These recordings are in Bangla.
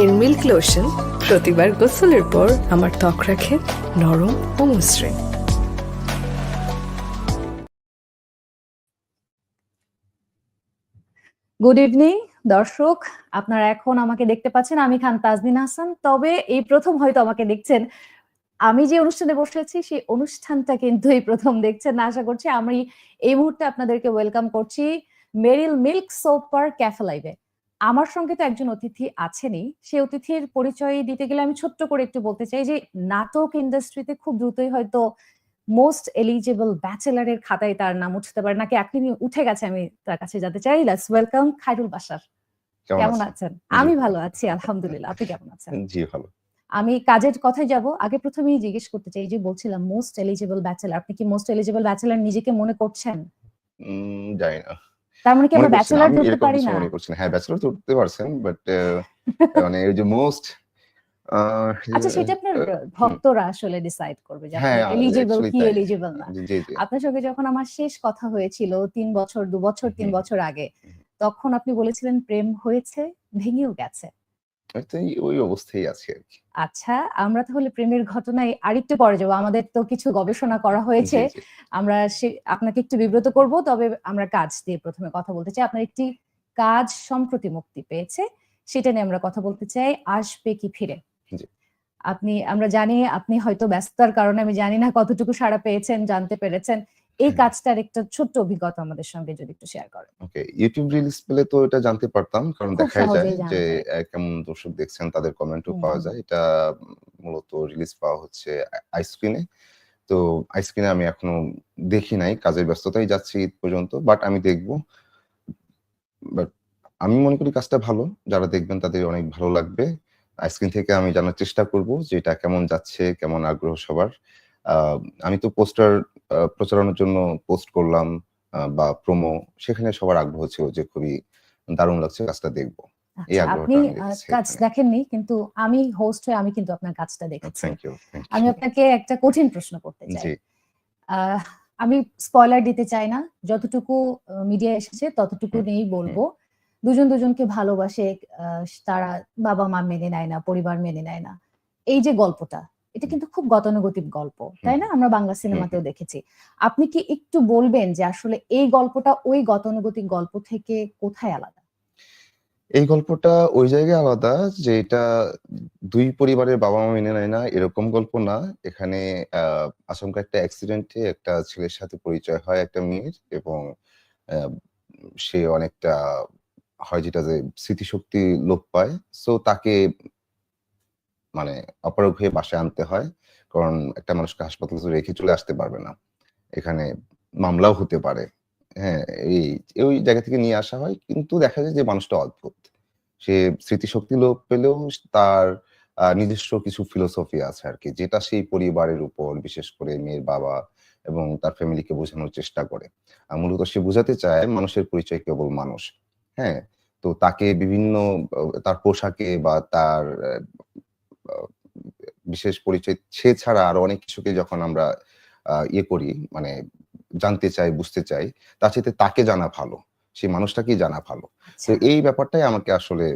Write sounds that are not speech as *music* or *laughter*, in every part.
এর মিল্ক লোশন প্রতিবার গোসলের পর আমার ত্বক রাখে নরম ও মসৃণ। গুড ইভিনিং দর্শক। আপনারা এখন আমাকে দেখতে পাচ্ছেন, আমি খান তাজদিন হাসান। তবে এই প্রথম হয়তো আমাকে দেখছেন আমি যে অনুষ্ঠানে বসেছি সেই অনুষ্ঠানটা কিন্তু এই প্রথম দেখছেন। না আশা করছি আমি এই মুহূর্তে আপনাদেরকে ওয়েলকাম করছি মেরিল মিল্ক সোপার ক্যাফে লাইভে আমার সঙ্গে তো একজন অতিথি আছেনই। সেই অতিথির পরিচয় দিতে গেলে আমি ছোট্ট করে একটু বলতে চাই যে নাটক ইন্ডাস্ট্রিতে খুব দ্রুতই হয়তো মোস্ট এলিজিবল ব্যাচেলারের খাতায় তার নাম উঠতে পারে। নাকি এখনই উঠে গেছে আমি তার কাছে যেতে চাই। লেটস ওয়েলকাম খাইরুল বাসার কেমন আছেন? আমি ভালো আছি আলহামদুলিল্লাহ। আপনি কেমন আছেন? জি ভালো। আমি কাজের কথায় যাব আগে প্রথমেই জিজ্ঞেস করতে চাই যে বলছিলাম মোস্ট এলিজিবল ব্যাচেলার আপনি কি মোস্ট এলিজিবল ব্যাচেলার নিজেকে মনে করছেন? জানি না। তার মানে কি আমরা ব্যাচেলার ধরতে পারি না? মনে করছি না। হ্যাঁ ব্যাচেলর তো উঠতে পারছেন বাট *laughs* মানে এই যে মোস্ট আচ্ছা সেটা আপনার ভক্তরা আসলে ডিসাইড করবে যে হ্যাঁ, এলিজিবল কি তাই। এলিজিবল না। আপনার সঙ্গে যখন আমার শেষ কথা হয়েছিল তিন বছর দু বছর তিন বছর আগে তখন আপনি বলেছিলেন প্রেম হয়েছে ভেঙেও গেছে। ওই অবস্থায় আছি আর কি। আচ্ছা আমরা তাহলে প্রেমের ঘটনায় আরেকটু পরে যাব। আমাদের তো কিছু গবেষণা করা হয়েছে। আমরা আপনাকে একটু বিব্রত করব তবে আমরা কাজ দিয়ে প্রথমে কথা বলতে চাই। আপনার একটি কাজ সম্প্রতি মুক্তি পেয়েছে সেটা নিয়ে আমরা কথা বলতে চাই। আসবে কি ফিরে? আপনি আমরা জানি আপনি হয়তো ব্যস্ততার কারণে আমি জানি না কতটুকু সাড়া পেয়েছেন জানতে পেরেছেন। এই। কাজটার একটা ছোট্ট অভিজ্ঞতা আমাদের সঙ্গে যদি একটু শেয়ার করেন। ওকে ইউটিউব রিলিজ পেলে তো এটা জানতে পারতাম কারণ দেখাই যায় যে কেমন দর্শক দেখছেন তাদের কমেন্টও। পাওয়া যায়। এটা মূলত রিলিজ পাওয়া হচ্ছে আইসক্রিনে তো আইসক্রিনে আমি এখনও দেখি নাই কাজের ব্যস্ততাই যাচ্ছি ঈদ পর্যন্ত বাট আমি দেখব। বাট আমি মনে করি কাজটা ভালো যারা দেখবেন তাদের অনেক ভালো লাগবে। আইস্ক্রিন থেকে আমি জানার চেষ্টা করব যে এটা কেমন যাচ্ছে কেমন আগ্রহ সবার। আহ, আমি তো পোস্টার প্রচারণার জন্য পোস্ট করলাম বা প্রোমো সেখানে সবার আগ্রহ ছিল যে খুবই দারুণ লাগছে কাজটা দেখব। এই আচ্ছা, আপনি কাজ দেখেননি কিন্তু আমি হোস্ট হয়ে আমি কিন্তু আপনার কাজটা দেখেছি। আমি আপনাকে একটা কঠিন প্রশ্ন করতে চাই। আমি স্পয়লার দিতে চাই না যতটুকু মিডিয়া এসেছে ততটুকু নিয়েই বলব দুজন দুজনকে ভালোবাসে তারা বাবা মা মেনে নেয় না পরিবার মেনে নেয় না। এই যে গল্পটা এটা কিন্তু খুব গতানুগতিক গল্প তাই না? আমরা বাংলা সিনেমাতেও দেখেছি। আপনি কি একটু বলবেন যে আসলে এই গল্পটা ওই গতানুগতিক গল্প থেকে কোথায় আলাদা? এই গল্পটা ওই জায়গায় আলাদা যে এটা দুই পরিবারের বাবা মা মেনে নেয় না এরকম গল্প না। এখানে আহ, আচমকা একটা অ্যাক্সিডেন্টে একটা ছেলের সাথে পরিচয় হয় একটা মেয়ের এবং সে অনেকটা হয় যেটা যে স্মৃতিশক্তি লোপ পায়। সো তাকে মানে অপারগ হয়ে বাসায় আনতে হয়, কারণ একটা মানুষকে হাসপাতালে রেখে চলে আসতে পারবে না। এখানে মামলাও হতে পারে। হ্যাঁ এই, ওই জায়গা থেকে নিয়ে আসা হয়, কিন্তু দেখা যায় যে মানুষটা অদ্ভুত। সে স্মৃতিশক্তি লোপ পেলেও তার নিজস্ব কিছু ফিলোসফি আছে আর কি যেটা সেই পরিবারের উপর, বিশেষ করে মেয়ের বাবা এবং তার ফ্যামিলিকে বোঝানোর চেষ্টা করে। মূলত সে বোঝাতে চায় মানুষের পরিচয় কেবল মানুষ। হ্যাঁ তো তাকে বিভিন্ন, তার পোশাকে বা তার বিশেষ পরিচয় সে ছাড়া আরও অনেক কিছুকে যখন আমরা ইয়ে করি মানে জানতে চাই বুঝতে চাই তার সাথে তাকে জানা ভালো সেই মানুষটাকেই জানা ভালো। আচ্ছা, তো এই ব্যাপারটাই আমাকে আসলে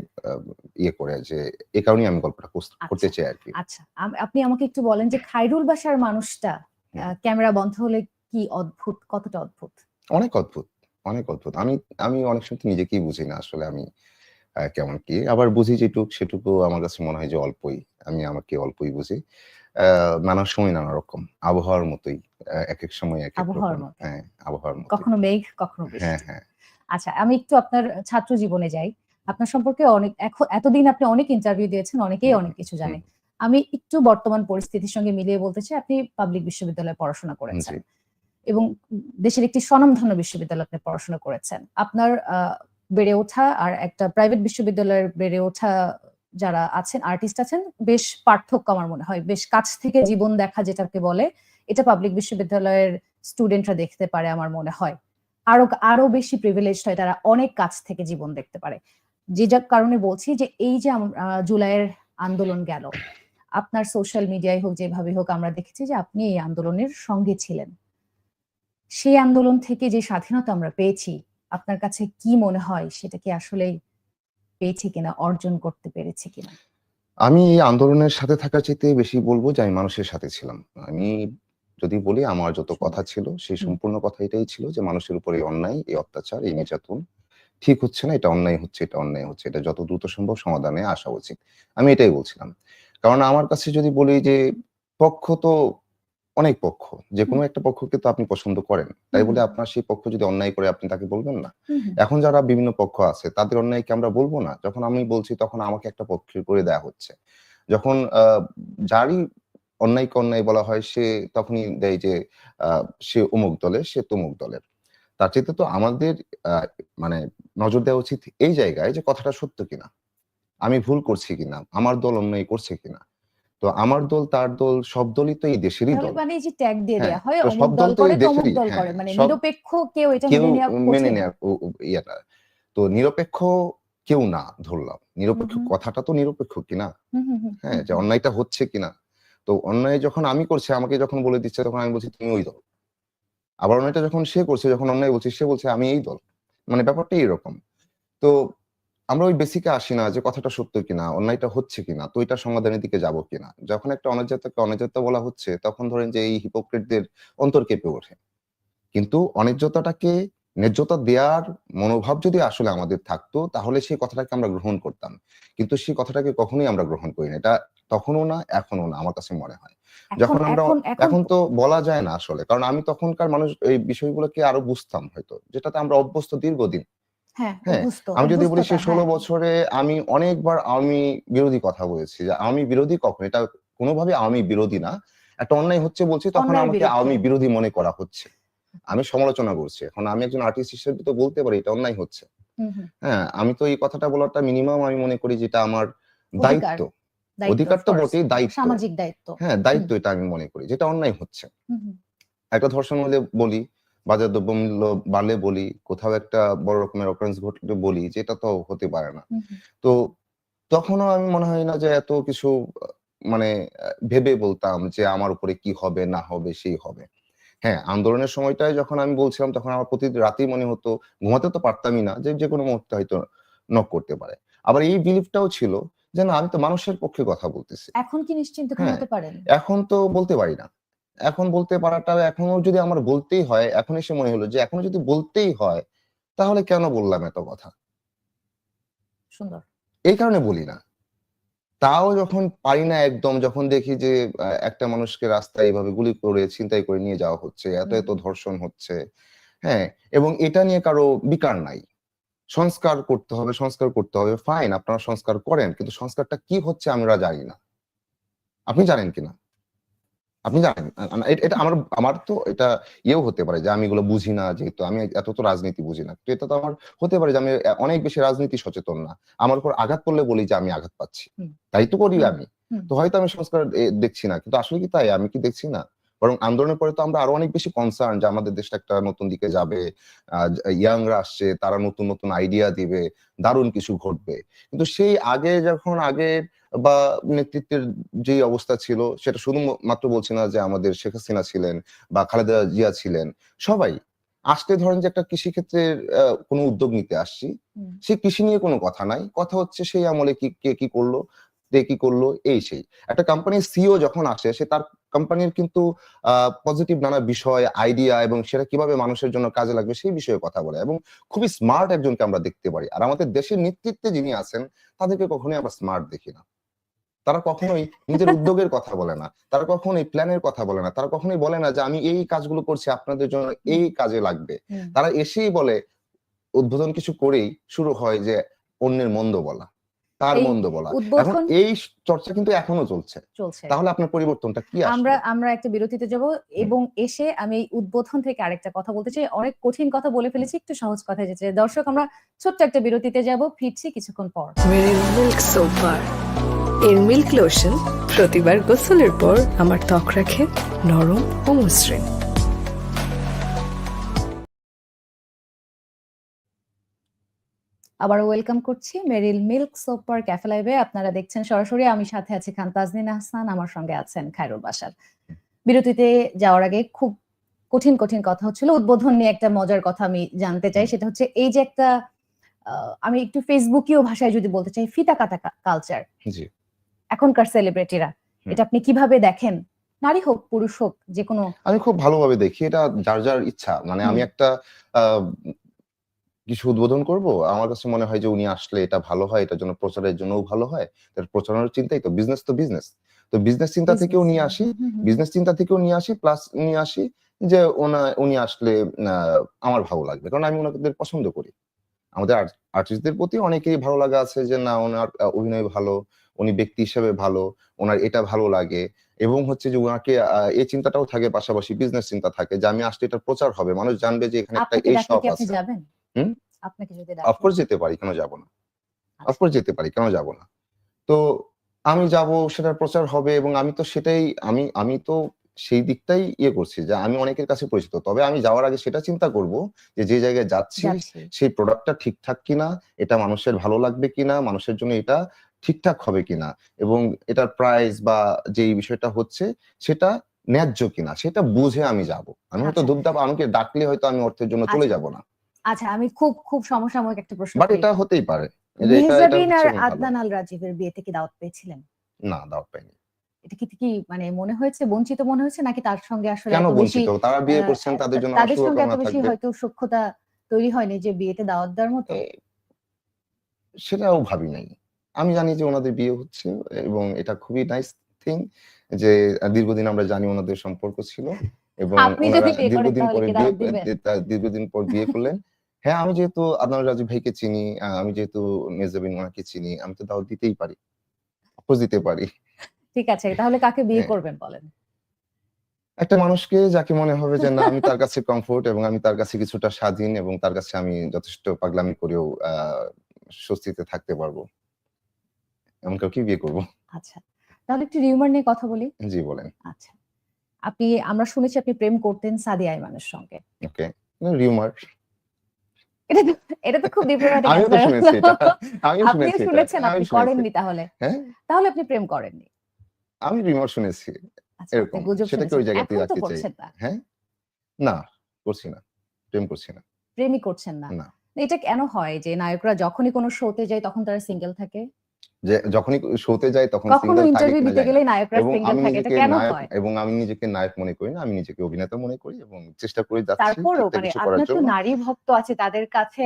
ইয়ে করে যে এ কারণেই আমি গল্পটা করতে আচ্ছা। চাই আর কি। আচ্ছা আপনি আমাকে একটু বলেন যে খাইরুল বাসার মানুষটা ক্যামেরা বন্ধ হলে কি অদ্ভুত কতটা অদ্ভুত? অনেক অদ্ভুত অনেক অদ্ভুত। আমি আমি অনেক সময় নিজেকেই বুঝি না আসলে আমি কেমন কি? আবার বুঝি যেটুক সেটুকু আমার কাছে মনে হয় যে অল্পই। আমি আমাকে অল্পই বুঝি। নানান সময় নানা রকম। আবহাওয়ার মতোই এক এক সময় এক এক আবহাওয়ার রকম। মতো। হ্যাঁ আবহাওয়ার মতো কখনো মেঘ কখনো হ্যাঁ হ্যাঁ। আচ্ছা আমি একটু আপনার ছাত্র জীবনে যাই। আপনার সম্পর্কে অনেক এখন এতদিন আপনি অনেক ইন্টারভিউ দিয়েছেন অনেকেই অনেক কিছু জানে। আমি একটু বর্তমান পরিস্থিতির সঙ্গে মিলিয়ে বলতে চাই আপনি পাবলিক বিশ্ববিদ্যালয়ে পড়াশোনা করেছেন। এবং দেশের একটি স্বনামধন্য বিশ্ববিদ্যালয়ে আপনি পড়াশোনা করেছেন। আপনার বেড়ে ওঠা আর একটা প্রাইভেট বিশ্ববিদ্যালয়ের বেড়ে ওঠা যারা আছেন আর্টিস্ট আছেন, বেশ পার্থক্য আমার মনে হয়। বেশ কাছ থেকে জীবন দেখা যেটাকে বলে, এটা পাবলিক বিশ্ববিদ্যালয়ের স্টুডেন্টরা দেখতে পারে আমার মনে হয়। আরও আরও বেশি প্রিভিলেজ হয় তারা অনেক কাছ থেকে জীবন দেখতে পারে। যে যার কারণে বলছি যে এই যে জুলাইয়ের আন্দোলন গেল, আপনার সোশ্যাল মিডিয়ায় হোক, যেভাবে হোক আমরা দেখেছি যে আপনি এই আন্দোলনের সঙ্গে ছিলেন। সেই আন্দোলন থেকে যে স্বাধীনতা আমরা পেয়েছি আপনার কাছে কি মনে হয় সেটা কি আসলেই পেয়েছি কিনা অর্জন করতে পেরেছি কিনা? আমি এই আন্দোলনের সাথে থাকার চাইতে বেশি বলব যে আমি মানুষের সাথে ছিলাম। আমি যদি বলি আমার যত কথা ছিল সেই সম্পূর্ণ কথা এটাই ছিল যে মানুষের উপর এই অন্যায় এই অত্যাচার এই নির্যাতন ঠিক হচ্ছে না এটা অন্যায় হচ্ছে এটা অন্যায় হচ্ছে এটা যত দ্রুত সম্ভব সমাধানে আসা উচিত। আমি এটাই বলছিলাম। কারণ আমার কাছে যদি বলি যে পক্ষ তো অনেক পক্ষ যে কোনো একটা পক্ষকে তো আপনি পছন্দ করেন। তাই বলে আপনার সেই পক্ষ যদি অন্যায় করে আপনি তাকে বলবেন না। এখন যারা বিভিন্ন পক্ষ আছে তাদের অন্যায়কে আমরা বলব না। যখন আমি বলছি তখন আমাকে একটা পক্ষের করে দেয়া হচ্ছে। যখন আহ, যারই অন্যায়কে অন্যায় বলা হয় সে তখনই দেয় যে আহ, সে অমুক দলের সে তমুক দলের। তার চেয়ে তো আমাদের আহ, মানে নজর দেওয়া উচিত এই জায়গায় যে কথাটা সত্য কিনা। আমি ভুল করছি কিনা? আমার দল অন্যায় করছে কিনা? তো আমার দল তার দল সব দলই তো এই দেশেরই দল। মানে এই যে ট্যাগ দিয়ে হ্যাঁ, দেওয়া হয় অমুক দল করে তমুক দল হ্যাঁ, করে মানে নিরপেক্ষ কেউ এটা মেনে নেওয়া মেনে ও- তো নিরপেক্ষ কেউ না ধরলাম। নিরপেক্ষ। কথাটা তো নিরপেক্ষ কিনা? হ্যাঁ যে অন্যায়টা হচ্ছে কিনা? তো অন্যায় যখন আমি করছি আমাকে যখন বলে দিচ্ছে তখন আমি বলছি তুমি ওই দল। আবার অন্যায়টা যখন সে করছে যখন অন্যায় বলছি সে বলছে আমি এই দল। মানে ব্যাপারটা এরকম তো আমরা ওই বেসিকে আসি না যে কথাটা সত্য কিনা অন্যায়টা হচ্ছে কিনা তো এটা সমাধানের দিকে যাব কিনা। যখন একটা অনার্যতাকে অনার্যতা বলা হচ্ছে তখন ধরেন যে এই হিপোক্রেটদের অন্তর কেঁপে ওঠে। কিন্তু অন্যায্যতাটাকে ন্যায্যতা দেওয়ার মনোভাব যদি আসলে আমাদের থাকতো তাহলে সেই কথাটাকে আমরা গ্রহণ করতাম। কিন্তু সেই কথাটাকে কখনোই আমরা গ্রহণ করি না। এটা তখনও না এখনও না আমার কাছে মনে হয়। যখন আমরা এখন তো বলা যায় না আসলে। কারণ আমি তখনকার মানুষ এই বিষয়গুলোকে আরও বুঝতাম হয়তো যেটাতে আমরা অভ্যস্ত দীর্ঘদিন। আমি যদি বলি সেই ষোলো হ্যাঁ। বছরে আমি অনেকবার আমি বিরোধী কথা বলেছি। যে আমি বিরোধী কখন এটা কোনোভাবে আমি বিরোধী না। একটা অন্যায় হচ্ছে বলছি তখন আমাকে। আমি বিরোধী মনে করা হচ্ছে। আমি সমালোচনা করছি। এখন আমি একজন আর্টিস্ট হিসেবে তো বলতে পারি এটা অন্যায় হচ্ছে। হ্যাঁ আমি তো এই কথাটা বলাটা মিনিমাম আমি মনে করি যেটা আমার দায়িত্ব। অধিকার তো বটেই দায়িত্ব। সামাজিক দায়িত্ব। হ্যাঁ দায়িত্ব এটা আমি মনে করি যেটা অন্যায় হচ্ছে। একটা ধর্ষণ হলে বলি বাজার দ্রব্যমূল্য বাড়লে বলি কোথাও একটা বড় রকমের অকারেন্স ঘটলে বলি যে এটা তো হতে পারে না। তো তখনও আমি মনে হয় না যে এত কিছু মানে ভেবে বলতাম যে আমার উপরে কি হবে না হবে সেই হবে। হ্যাঁ আন্দোলনের সময়টায় যখন আমি বলছিলাম তখন আমার প্রতি রাতেই মনে হতো ঘুমাতে তো পারতামই না যে যে কোনো মুহূর্তে হয়তো নক করতে পারে। আবার এই বিলিফটাও ছিল যে না আমি তো মানুষের পক্ষে কথা বলতেছি। এখন কি নিশ্চিন্ত হ্যাঁ। ঘুমাতে পারেন? এখন তো বলতে পারি না। এখন বলতে পারাটা এখনও যদি আমার বলতেই হয় এখন এসে মনে হলো যে এখনও যদি বলতেই হয় তাহলে কেন বললাম এত কথা? সুন্দর। এই কারণে বলি না। তাও যখন পারি না একদম যখন দেখি যে একটা মানুষকে রাস্তায় এইভাবে গুলি করে ছিনতাই করে নিয়ে যাওয়া হচ্ছে এত এত ধর্ষণ হচ্ছে হ্যাঁ এবং এটা নিয়ে কারও বিকার নাই। সংস্কার করতে হবে সংস্কার করতে হবে ফাইন আপনারা সংস্কার করেন কিন্তু সংস্কারটা কি হচ্ছে আমরা জানি না। আপনি জানেন কিনা? আপনি জানেন এটা আমার আমার তো এটা ইয়েও হতে পারে যে আমি এগুলো বুঝি না যেহেতু আমি এত তো রাজনীতি বুঝি না। তো এটা তো আমার হতে পারে যে আমি অনেক বেশি রাজনীতি সচেতন না। আমার উপর আঘাত করলে বলি যে আমি আঘাত পাচ্ছি। তাই তো করি আমি। তো হয়তো আমি সংস্কার দেখছি না। কিন্তু আসলে কি তাই? আমি কি দেখছি না? বরং আন্দোলনের পরে তো আমরা আরও অনেক বেশি কনসার্ন যে আমাদের দেশটা একটা নতুন দিকে যাবে ইয়াংরা আসছে তারা নতুন নতুন আইডিয়া দিবে দারুণ কিছু ঘটবে। কিন্তু সেই আগে যখন আগের বা নেতৃত্বের যে অবস্থা ছিল সেটা শুধুমাত্র বলছি না যে আমাদের শেখ হাসিনা ছিলেন বা খালেদা জিয়া ছিলেন সবাই আসতে ধরেন যে একটা কৃষি ক্ষেত্রের আহ, কোনো উদ্যোগ নিতে আসছি। সে কৃষি নিয়ে কোনো কথা নাই। কথা হচ্ছে সেই আমলে কি কে কি করল? কে কি করল এই সেই। একটা কোম্পানির সিও যখন আসে সে তার কোম্পানির কিন্তু পজিটিভ নানা বিষয় আইডিয়া এবং সেটা কীভাবে মানুষের জন্য কাজে লাগবে সেই বিষয়ে কথা বলে এবং খুবই স্মার্ট একজনকে আমরা দেখতে পারি। আর আমাদের দেশের নেতৃত্বে যিনি আছেন তাদেরকে কখনোই আমরা স্মার্ট দেখি না। তারা কখনোই নিজের উদ্যোগের কথা বলে না। তারা কখনোই প্ল্যানের কথা বলে না। তারা কখনোই বলে না যে আমি এই কাজগুলো করছি আপনাদের জন্য এই কাজে লাগবে। তারা এসেই বলে উদ্বোধন কিছু করেই শুরু হয় যে অন্যের মন্দ বলা। তার মন্দ বলা। এখন এই চর্চা কিন্তু এখনও চলছে। চলছে। তাহলে আপনার পরিবর্তনটা কি আমরা আমরা একটা বিরতিতে যাব এবং এসে আমি এই উদ্বোধন থেকে আরেকটা কথা বলতে চাই। অনেক কঠিন কথা বলে ফেলেছি একটু সহজ কথা যেতে দর্শক আমরা ছোট্ট একটা বিরতিতে যাব ফিরছি কিছুক্ষণ পর। মিল্ক সোপার এর মিল্ক লোশন প্রতিবার গোসলের পর আমার ত্বক রাখে নরম ও মসৃণ। আবার ওয়েলকাম করছি মেরিল মিল্ক সোপার ক্যাফে লাইভে আপনারা দেখছেন সরাসরি আমি সাথে আছি খান তাজনিন আহসান আমার সঙ্গে আছেন খায়রুল বাসার বিরতিতে যাওয়ার আগে খুব কঠিন কঠিন কথা হচ্ছিল উদ্বোধন নিয়ে একটা মজার কথা আমি জানতে চাই সেটা হচ্ছে এই যে একটা আমি একটু ফেসবুকীয় ভাষায় যদি বলতে চাই ফিতা কাটা কালচার জি। এখনকার সেলিব্রিটিরা এটা আপনি কীভাবে দেখেন? নারী হোক পুরুষ হোক যে কোনো আমি খুব ভালোভাবে দেখি এটা যার যার ইচ্ছা। মানে আমি একটা আহ, কিছু উদ্বোধন করব? আমার কাছে মনে হয় যে উনি আসলে এটা ভালো হয় এটার জন্য প্রচারের জন্যও ভালো হয়। তার প্রচারের চিন্তাই তো বিজনেস তো বিজনেস তো বিজনেস চিন্তা থেকেও নিয়ে আসি। বিজনেস চিন্তা থেকেও নিয়ে আসি প্লাস নিয়ে আসি যে ওনা উনি আসলে আমার ভালো লাগবে। কারণ আমি ওনাদের পছন্দ করি। আমাদের আর্টিস্টদের প্রতি অনেকেই ভালো লাগা আছে যে না ওনার অভিনয় ভালো উনি ব্যক্তি হিসেবে ভালো ওনার এটা ভালো লাগে। এবং হচ্ছে যে ওনাকে এই চিন্তাটাও থাকে পাশাপাশি বিজনেস চিন্তা থাকে যে আমি আসলে এটার প্রচার হবে। মানুষ জানবে যে এখানে একটা এই শপ আছে। হুম? আপনাকে যদি অফকোর্স যেতে পারি কেন যাব না? অফকোর্স যেতে পারি কেন যাব না? তো আমি যাব সেটার প্রচার হবে এবং আমি তো সেটাই আমি আমি তো সেই দিকটাই ইয়ে করছি যে আমি অনেকের কাছে পরিচিত। তবে আমি যাওয়ার আগে সেটা চিন্তা করব যে যে জায়গায় যাচ্ছি সেই প্রোডাক্টটা ঠিকঠাক কিনা এটা মানুষের ভালো লাগবে কিনা মানুষের জন্য এটা ঠিকঠাক হবে কিনা এবং এটার প্রাইস বা যেই বিষয়টা হচ্ছে সেটা ন্যায্য কিনা সেটা বুঝে আমি যাব। আমি হয়তো আচ্ছা। ধূপধাপ আমাকে ডাকলে হয়তো আমি অর্থের জন্য চলে আচ্ছা। যাব না। আচ্ছা আমি খুব খুব সমসাময়িক একটা প্রশ্ন বাট এটা হতেই পারে। মেহজাবিন আর আদনান আল রাজীবের বিয়েতে কি দাওয়াত পেয়েছিলেন? না দাওয়াত পাইনি। এটা কি কি মানে মনে হয়েছে বঞ্চিত মনে হয়েছে নাকি তার সঙ্গে আসলে কেন বঞ্চিত? তারা বিয়ে করছেন তাদের জন্য তাদের সঙ্গে এত বেশি হয়তো সক্ষতা তৈরি হয়নি যে বিয়েতে দাওয়াত দেওয়ার মতো? সেটাও ভাবি নাই। আমি জানি যে ওনাদের বিয়ে হচ্ছে এবং এটা খুবই নাইস থিং যে দীর্ঘদিন আমরা জানি ওনাদের সম্পর্ক ছিল এবং বিয়ে পরে বিয়ে দীর্ঘদিন পর বিয়ে করলেন। হ্যাঁ আমি যেহেতু আদনান রাজু ভাইকে চিনি আমি যেহেতু মেজাবিন ওনাকে চিনি আমি তো দাওয়াত দিতেই পারি। অফকোর্স দিতে পারি। ঠিক আছে তাহলে কাকে বিয়ে হ্যাঁ। করবেন বলেন? একটা মানুষকে যাকে মনে হবে যে না আমি তার কাছে কমফোর্ট এবং আমি তার কাছে কিছুটা স্বাধীন এবং তার কাছে আমি যথেষ্ট পাগলামি করেও স্বস্তিতে থাকতে পারব। এমন কাউকে বিয়ে করব। আচ্ছা তাহলে একটু রিউমার নিয়ে কথা বলি। জি বলেন। আচ্ছা আপনি আমরা শুনেছি আপনি প্রেম করতেন সাদিয়া আইমানের সঙ্গে। Okay rumour. এটা তো এটা তো খুব ডিপ্লোম্যাটিক আমিও তো শুনেছি এটা। আমিও শুনেছি শুনেছেন আপনি করেননি তাহলে। হ্যাঁ? তাহলে আপনি প্রেম করেননি। আমি রিউমার শুনেছি। আচ্ছা এরকম। সেটাকে ওই জায়গাতেই রাখতে চাই হ্যাঁ? না করছি না। প্রেম করছি না। প্রেমই করছেন না। না। এটা কেন হয় যে নায়করা যখনই কোনো শোতে যায় তখন তারা সিঙ্গেল থাকে? যে যখনই শোতে যাই তখন কখনো ইন্টারভিউ দিতে গেলে নায়করা সিঙ্গেল আমি থাকে এটা নিজেকে কেন নায়ক হয়? এবং আমি নিজেকে নায়ক মনে করি না আমি নিজেকে অভিনেতা মনে করি এবং চেষ্টা করে যাচ্ছি তারপরও মানে আপনার তো নারী ভক্ত আছে তাদের কাছে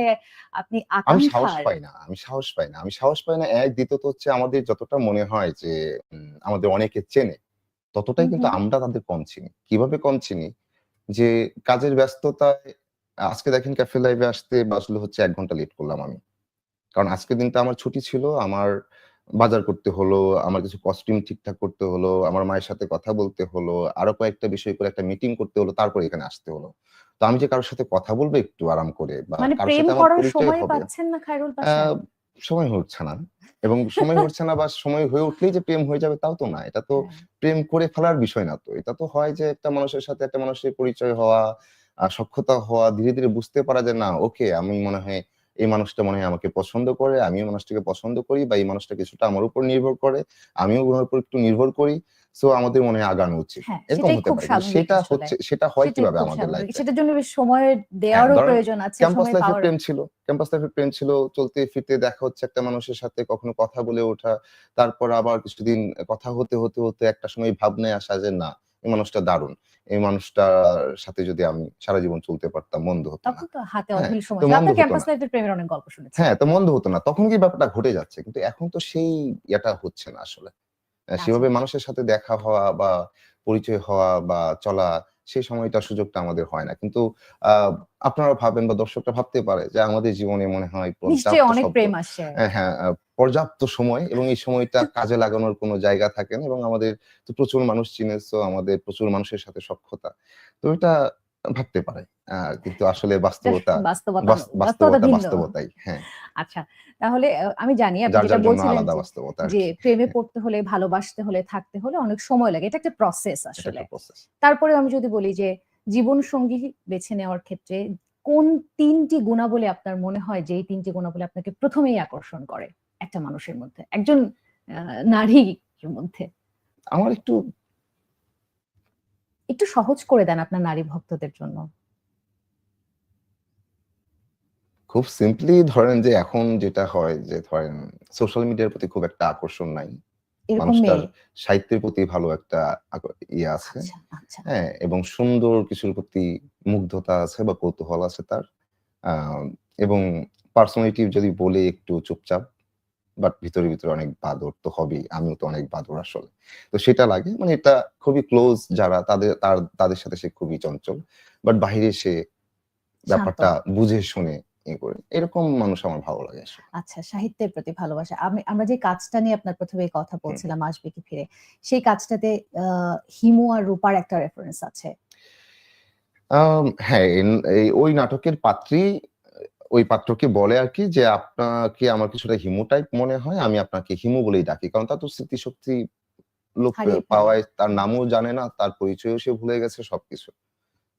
আপনি আমি সাহস পাই না আমি সাহস পাই না আমি সাহস পাই না। এক দ্বিতীয়ত হচ্ছে আমাদের যতটা মনে হয় যে আমাদের অনেকে চেনে ততটাই কিন্তু আমরা তাদের কম চিনি। কীভাবে কম চিনি? যে কাজের ব্যস্ততায় আজকে দেখেন ক্যাফে লাইভে আসতে বাসলে হচ্ছে এক ঘণ্টা লেট করলাম আমি। কারণ আজকের দিনটা আমার ছুটি ছিল আমার বাজার করতে হলো আমার কিছু কস্টিউম ঠিকঠাক করতে হলো আমার মায়ের সাথে কথা বলতে হলো আরও কয়েকটা বিষয় করে একটা মিটিং করতে হলো তারপর এখানে আসতে হলো। তো আমি যে কারোর সাথে কথা বলব একটু আরাম করে বা মানে কারোর সাথে আমার পরিচয় সময় হবে। হচ্ছে না। এবং সময় হচ্ছে না বা সময় হয়ে উঠলেই যে প্রেম হয়ে যাবে তাও তো না। এটা তো হ্যাঁ। প্রেম করে ফেলার বিষয় না তো। এটা তো হয় যে একটা মানুষের সাথে একটা মানুষের পরিচয় হওয়া সখ্যতা হওয়া ধীরে ধীরে বুঝতে পারা যে না ওকে আমি মনে হয় এই মানুষটা মনে হয় আমাকে পছন্দ করে আমিও মানুষটাকে পছন্দ করি বা এই মানুষটা কিছুটা আমার উপর নির্ভর করে আমিও ওনার উপর একটু নির্ভর করি। সো আমাদের মনে হয় আগানো উচিত। হ্যাঁ, এরকম হতে পারে। সেটা হচ্ছে সেটা হয় কীভাবে আমাদের। লাইফে সেটার জন্য বেশ সময় দেওয়ারও প্রয়োজন আছে ক্যাম্পাস লাইফে প্রেম ছিল। ক্যাম্পাস লাইফে প্রেম ছিল চলতে ফিরতে দেখা হচ্ছে একটা মানুষের সাথে কখনো কথা বলে ওঠা তারপর আবার কিছুদিন কথা হতে হতে হতে একটা সময় ভাবনায় আসা যে না এই মানুষটা দারুণ। এই মানুষটার সাথে যদি আমি সারা জীবন চলতে পারতাম মন্দ হতো না। তখন তো হাতে হ্যাঁ, সময় তো। মন্দ হতো ক্যাম্পাস না। লাইফের প্রেমের অনেক গল্প শুনেছি। হ্যাঁ তো মন্দ হতো না। তখন কি ব্যাপারটা ঘটে যাচ্ছে? কিন্তু এখন তো সেই এটা হচ্ছে না আসলে। আচ্ছা। সেভাবে মানুষের সাথে দেখা হওয়া বা পরিচয় হওয়া বা চলা সেই সময়টা সুযোগটা আমাদের হয় না। কিন্তু আহ আপনারা ভাবেন বা দর্শকরা ভাবতে পারে যে আমাদের জীবনে মনে হয় অনেক প্রেম আসছে হ্যাঁ, হ্যাঁ পর্যাপ্ত সময় এবং এই সময়টা *laughs* কাজে লাগানোর কোনো জায়গা থাকে না এবং আমাদের তো প্রচুর মানুষ চিনে so আমাদের প্রচুর মানুষের সাথে সক্ষতা তো এটা ভাবতে পারে কিন্তু আসলে বাস্তবতা বাস্তবতা বাস্তবতাই হ্যাঁ। আচ্ছা তাহলে আমি জানি আপনি যেটা বলছিলেন আলাদা যে- বাস্তবতা যে প্রেমে পড়তে হলে ভালোবাসতে হলে থাকতে হলে অনেক সময় লাগে এটা একটা প্রসেস আসলে। তারপরে আমি যদি বলি যে জীবন সঙ্গী বেছে নেওয়ার ক্ষেত্রে কোন তিনটি গুণাবলী আপনার মনে হয় যে এই তিনটি গুণাবলী আপনাকে প্রথমেই আকর্ষণ করে? একটা মানুষের মধ্যে একজন নারীর মধ্যে। আমার একটু একটু সহজ করে দেন আপনার নারী ভক্তদের জন্য। খুব সিম্পলি ধরেন যে এখন যেটা হয় যে ধরেন সোশ্যাল মিডিয়ার প্রতি খুব একটা আকর্ষণ নাই। মানুষটার সাহিত্যের প্রতি ভালো একটা ইয়ে আছে। আচ্ছা আচ্ছা। হ্যাঁ এবং সুন্দর কিছুর প্রতি মুগ্ধতা আছে বা কৌতূহল আছে তার। এবং পার্সোনালিটি যদি বলে একটু চুপচাপ বাট ভিতরে ভিতরে অনেক বাদর তো হবেই আমিও তো অনেক বাদর আসলে। তো সেটা লাগে মানে এটা খুবই ক্লোজ যারা তাদের তার তাদের সাথে সে খুবই চঞ্চল বাট বাইরে সে ব্যাপারটা বুঝে শুনে করে। এরকম মানুষ আমার ভালো লাগে আচ্ছা সাহিত্যের প্রতি ভালোবাসা। আমি আমরা যে কাজটা নিয়ে আপনার প্রথমে কথা বলছিলাম আসবে কি ফিরে সেই কাজটাতে হিমু আর রূপার একটা রেফারেন্স আছে। হ্যাঁ এই ওই নাটকের পাত্রী ওই পাত্রকে বলে আর কি যে আপনাকে আমার কিছুটা হিমু টাইপ মনে হয় আমি আপনাকে হিমু বলেই ডাকি। কারণ তার তো স্মৃতিশক্তি লোক পাওয়ায় তার নামও জানে না তার পরিচয়ও সে ভুলে গেছে সবকিছু।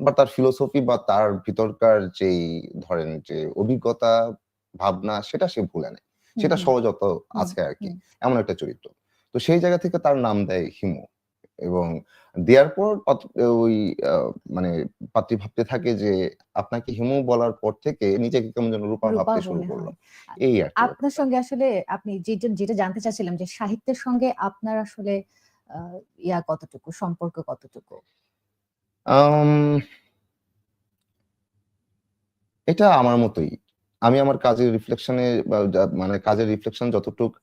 বা তার ফিলোসফি বা তার ভিতরকার যেই ধরেন যে অভিজ্ঞতা ভাবনা সেটা সে ভুলে নেয়। সেটা সহজত আছে আর কি। এমন একটা চরিত্র। তো সেই জায়গা থেকে তার নাম দেয় হিমু। এবং দেওয়ার পর ওই মানে পাত্রী ভাবতে থাকে যে আপনাকে হিমু বলার পর থেকে নিজেকে কেমন যেন রূপা ভাবতে শুরু করল এই আর আপনার সঙ্গে আসলে আপনি যেটা যেটা জানতে চাচ্ছিলাম যে সাহিত্যের সঙ্গে আপনার আসলে ইয়া কতটুকু সম্পর্ক কতটুকু? এটা আমার মতোই। আমি আমার কাজের রিফ্লেকশনে মানে কাজের রিফ্লেকশন যতটুকু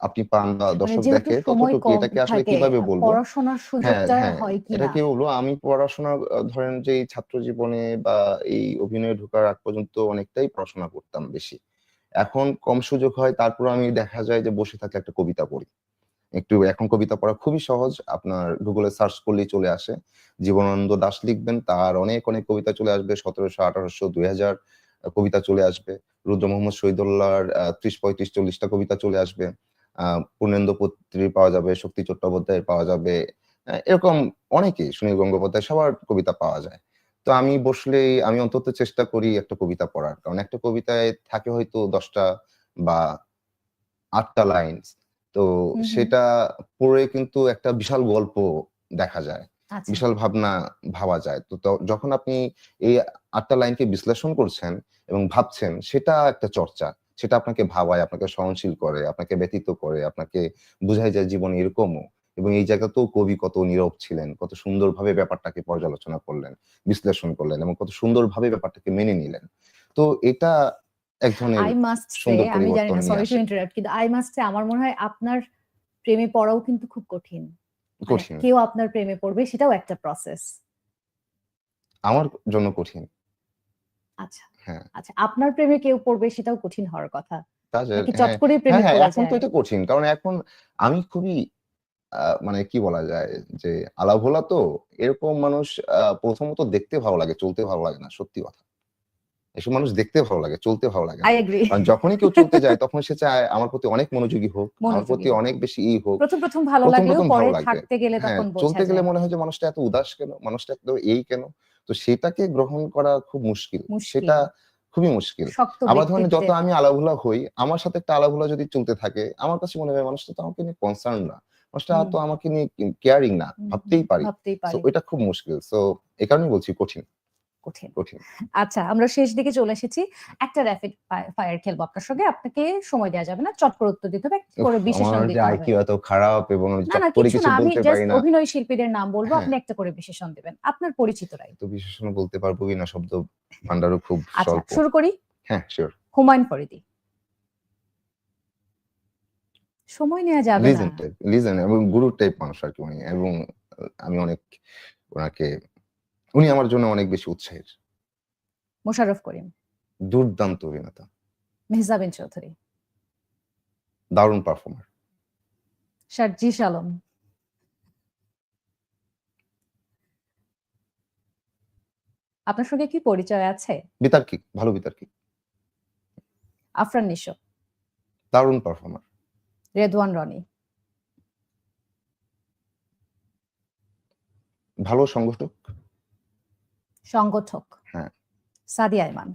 আপনি পান বা মানে দর্শক দেখে ততটুকু এটাকে আসলে কীভাবে বলব? পড়াশোনার হ্যাঁ সুযোগটা হ্যাঁ হয় এটা কি বলব আমি পড়াশোনা ধরেন যে ছাত্র জীবনে বা এই অভিনয়ে ঢোকার আগ পর্যন্ত অনেকটাই পড়াশোনা করতাম বেশি। এখন কম সুযোগ হয় তারপর আমি দেখা যায় যে বসে থাকলে একটা কবিতা পড়ি। একটু এখন কবিতা পড়া খুবই সহজ আপনার গুগলে সার্চ করলেই চলে আসে। জীবনানন্দ দাশ লিখবেন তার অনেক অনেক কবিতা চলে আসবে সতেরোশো আঠারোশো দুই হাজার। কবিতা চলে আসবে। রুদ্র মোহাম্মদ শহীদুল্লাহর ত্রিশ পঁয়ত্রিশ চল্লিশটা কবিতা চলে আসবে। আহ পূর্ণেন্দু পত্রী পাওয়া যাবে শক্তি চট্টোপাধ্যায়ের পাওয়া যাবে এরকম অনেকেই সুনীল গঙ্গোপাধ্যায় সবার কবিতা পাওয়া যায়। তো আমি বসলেই আমি অন্তত চেষ্টা করি একটা কবিতা পড়ার। কারণ একটা কবিতায় থাকে হয়তো দশটা বা আটটা লাইন তো সেটা পড়ে কিন্তু একটা বিশাল গল্প দেখা যায়। বিশাল ভাবনা ভাবা যায়। তো যখন আপনি এই আটটা লাইনকে বিশ্লেষণ করছেন এবং ভাবছেন সেটা একটা চর্চা। সেটা আপনাকে ভাবায় আপনাকে সহনশীল করে আপনাকে ব্যতীত করে আপনাকে বুঝায় যায় জীবন এরকমও এবং এই জায়গাতেও কবি কত নীরব ছিলেন কত সুন্দরভাবে ব্যাপারটাকে পর্যালোচনা করলেন বিশ্লেষণ করলেন এবং কত সুন্দরভাবে ব্যাপারটাকে মেনে নিলেন। তো এটা এক ধরনের আমি জানি না সরি টু ইন্টারাপ্ট কিন্তু আই মাস্ট আমার মনে হয় আপনার প্রেমে পড়াও কিন্তু খুব কঠিন। কঠিন। কেউ আপনার প্রেমে পড়বে সেটাও একটা প্রসেস আমার জন্য কঠিন। আচ্ছা। হ্যাঁ। আচ্ছা আপনার প্রেমে কেউ পড়বে সেটাও কঠিন হওয়ার কথা। নাকি চট হ্যাঁ করে প্রেমে হ্যাঁ হ্যাঁ এখন তো এটা কঠিন। কারণ এখন আমি খুবই মানে কি বলা যায় যে আলাভোলা তো এরকম মানুষ আহ, প্রথমত দেখতে ভালো লাগে চলতে ভালো লাগে না সত্যি কথা। এসব মানুষ দেখতে ভালো লাগে চলতে ভালো লাগে কারণ যখনই কেউ চলতে যায় তখন সে চায় আমার প্রতি অনেক মনোযোগী হোক আমার প্রতি অনেক বেশি ই হোক। প্রথম প্রথম ভালো প্রথম পরে থাকতে গেলে হ্যাঁ তখন চলতে গেলে মনে হয় যে মানুষটা এত উদাস কেন মানুষটা এত এই কেন? তো সেটাকে গ্রহণ করা খুব মুশকিল। সেটা খুবই মুশকিল। আবার ধরেন যত আমি আলাভুলা হই আমার সাথে একটা আলাভুলা যদি চলতে থাকে আমার কাছে মনে হয় মানুষটা তো আমাকে নিয়ে কনসার্ন না। মানুষটা তো আমাকে নিয়ে কেয়ারিং না ভাবতেই পারি। তো এটা খুব মুশকিল। তো এই কারণেই বলছি কঠিন। কঠিন। আচ্ছা আমরা শেষ দিকে চলে এসেছি। একটা র্যাপিড ফায়ার খেলব আপনার সঙ্গে। আপনাকে সময় দেওয়া যাবে না। চট করে উত্তর দিতে হবে করে বিশেষণ দিতে হবে। আইকিউ এত খারাপ এবং আমি চট করে কিছু বলতে পারি না। অভিনয় শিল্পীদের নাম বলব। হ্যাঁ। আপনি একটা করে বিশেষণ দিবেন। আপনার পরিচিতরাই তো বিশেষণ বলতে পারব কিনা শব্দ ভান্ডারও খুব স্বল্প। আচ্ছা শুরু করি? হ্যাঁ শিওর হুমায়ুন ফরিদি। সময় নেওয়া যাবে না। লিজেন্ড লিজেন্ড এবং গুরু টাইপ মানুষ আর কি উনি। এবং আমি অনেক ওনাকে উনি আমার জন্য অনেক বেশি উৎসাহের মোশাররফ করিম। দুর্দান্ত অভিনেতা। মেহজাবিন চৌধুরী। দারুণ পারফর্মার। শারজিস আলম। আপনার সঙ্গে কি পরিচয় আছে? বিতার্কিক ভালো বিতার্কিক। আফরান নিশো। দারুণ পারফর্মার। রেদওয়ান রনি। ভালো সংগঠক। সংগঠক হ্যাঁ। সাদি আইমান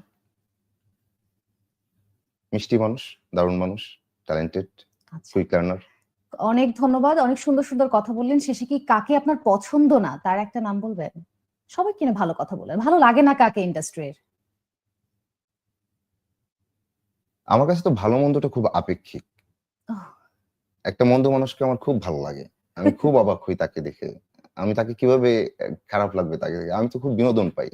মিষ্টি মানুষ দারুণ মানুষ ট্যালেন্টেড কুইক লার্নার অনেক ধন্যবাদ। অনেক সুন্দর, সুন্দর কথা বললেন। শেষে কি কাকে আপনার পছন্দ না তার একটা নাম বলবেন? সবাই কিনে ভালো কথা বলেন। ভালো লাগে না কাকে ইন্ডাস্ট্রির? আমার কাছে তো ভালো মন্দটা খুব আপেক্ষিক। একটা মন্দ মানুষকে আমার খুব ভালো লাগে। আমি খুব অবাক হই তাকে দেখে। আমি তাকে কীভাবে খারাপ লাগবে তাকে। আমি তো খুব বিনোদন পাই।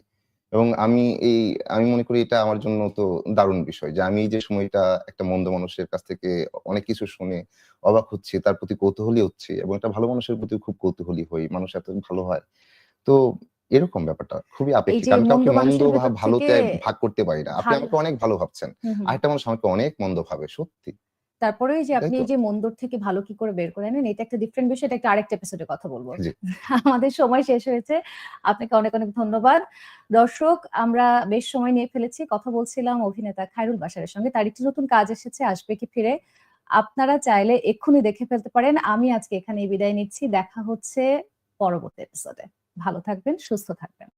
এবং আমি এই আমি মনে করি এটা আমার জন্য তো দারুণ বিষয় যে আমি এই যে সময়টা একটা মন্দ মানুষের কাছ থেকে অনেক কিছু শুনে অবাক হচ্ছি, তার প্রতি কৌতূহলী হচ্ছি এবং একটা ভালো মানুষের প্রতি খুব কৌতূহলী হই। মানুষ এত ভালো হয়। তো এরকম ব্যাপারটা খুবই আপেক্ষিক। আমি কাউকে মন্দ ভালোতে ভাগ করতে পারি না। আপনি আমাকে অনেক ভালো ভাবছেন। আরেকটা মানুষ আমাকে অনেক মন্দ ভাবে। সত্যি। তারপরেও এই যে আপনি এই যে মন্দর থেকে ভালো কি করে বের করে আনেন এটা একটা ডিফারেন্ট বিষয়। এটা একটা আরেকটা এপিসোডে কথা বলব *laughs* আমাদের সময় শেষ হয়েছে। আপনাকে অনেক, অনেক ধন্যবাদ। দর্শক আমরা বেশ সময় নিয়ে ফেলেছি। কথা বলছিলাম অভিনেতা খায়রুল বাশারের সঙ্গে। তার একটি নতুন কাজ এসেছে আসবে কি ফিরে। আপনারা চাইলে এক্ষুনি দেখে ফেলতে পারেন। আমি আজকে এখানেই বিদায় নিচ্ছি। দেখা হচ্ছে পরবর্তী এপিসোডে। ভালো থাকবেন, সুস্থ থাকবেন।